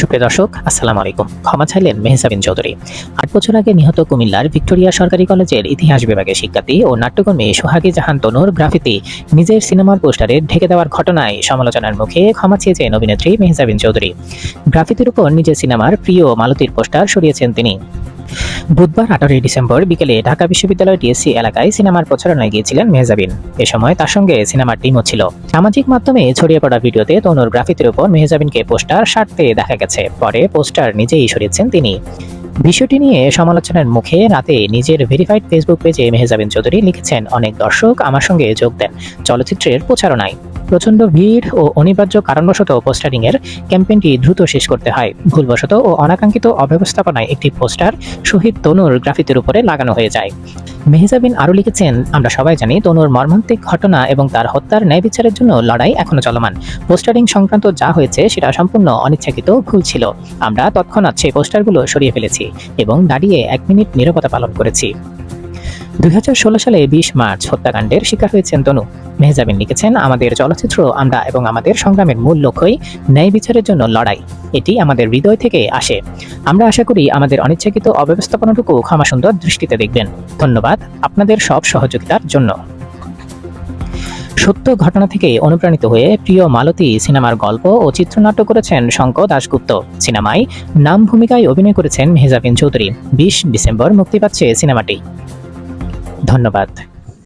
সুপ্রিয় দর্শক, আসসালামু আলাইকুম। ক্ষমা চাইলেন মেহসাবিন চৌধুরী। আট বছর আগে নিহত কুমিল্লার ভিক্টোরিয়া সরকারি কলেজের ইতিহাস বিভাগের শিক্ষার্থী ও নাট্যকর্মী সোহাগী জাহান তনুর গ্রাফিতি নিজের সিনেমার পোস্টারে ঢেকে দেওয়ার ঘটনায় সমালোচনার মুখে ক্ষমা চেয়েছেন অভিনেত্রী মেহসাবিন চৌধুরী। গ্রাফিতির উপর নিজের সিনেমার প্রিয় মালতীর পোস্টার সরিয়েছেন তিনি। বুধবার আঠারোই ডিসেম্বর বিকেলে ঢাকা বিশ্ববিদ্যালয় টিএসসি এলাকায় সিনেমার প্রচারণায় গিয়েছিলেন মেহজাবিন। এ সময় তার সঙ্গে সিনেমার টিমও ছিল। সামাজিক মাধ্যমে ছড়িয়ে পড়া ভিডিওতে তনুর গ্রাফিতির উপর মেহজাবিনকে পোস্টার সারতে দেখা গেছে। পরে পোস্টার নিজেই সরিয়েছেন তিনি। বিষয়টি নিয়ে সমালোচনার মুখে রাতে নিজের ভেরিফাইড ফেসবুক পেজে মেহজাবিন চৌধুরী লিখেছেন, অনেক দর্শক আমার সঙ্গে যোগ দেন চলচ্চিত্রের প্রচারণায়। প্রচণ্ড ভিড় ও অনিবার্য কারণবশত পোস্টারিং এর ক্যাম্পেইনটি দ্রুত শেষ করতে হয়। ভুলবশত ও অনাকাঙ্ক্ষিত অব্যবস্থাপনায় একটি পোস্টার শহীদ তনুর গ্রাফিতির উপরে লাগানো হয়ে যায়। মেহজাবিন আরও লিখেছেন, আমরা সবাই জানি তনুর মর্মান্তিক ঘটনা এবং তার হত্যার ন্যায় বিচারের জন্য লড়াই এখনও চলমান। পোস্টারিং সংক্রান্ত যা হয়েছে সেটা সম্পূর্ণ অনিচ্ছাকৃত ভুল ছিল। আমরা তৎক্ষণাৎ সেই পোস্টারগুলো সরিয়ে ফেলেছি এবং দাঁড়িয়ে এক মিনিট নীরবতা পালন করেছি। দুই হাজার ষোলো সালে বিশ মার্চ হত্যাকাণ্ডের শিকার হয়েছেন তনু। মেহজাবিন লিখেছেন, আমাদের চলচ্চিত্র, আমরা এবং আমাদের সংগ্রামের মূল লক্ষ্যই ন্যায় বিচারের জন্য লড়াই। এটি আমাদের হৃদয় থেকে আসে। আমরা আশা করি আমাদের অনিচ্ছাকৃত অব্যবস্থাপনাটুকু ক্ষমাসুন্দর দৃষ্টিতে দেখবেন। ধন্যবাদ আপনাদের সব সহযোগিতার জন্য। সত্য ঘটনা থেকে অনুপ্রাণিত হয়ে প্রিয় মালতী সিনেমার গল্প ও চিত্রনাট্য করেছেন শঙ্কর দাশগুপ্ত। সিনেমায় নাম ভূমিকায় অভিনয় করেছেন মেহজাবিন চৌধুরী। বিশ ডিসেম্বর মুক্তি পাচ্ছে সিনেমাটি। ধন্যবাদ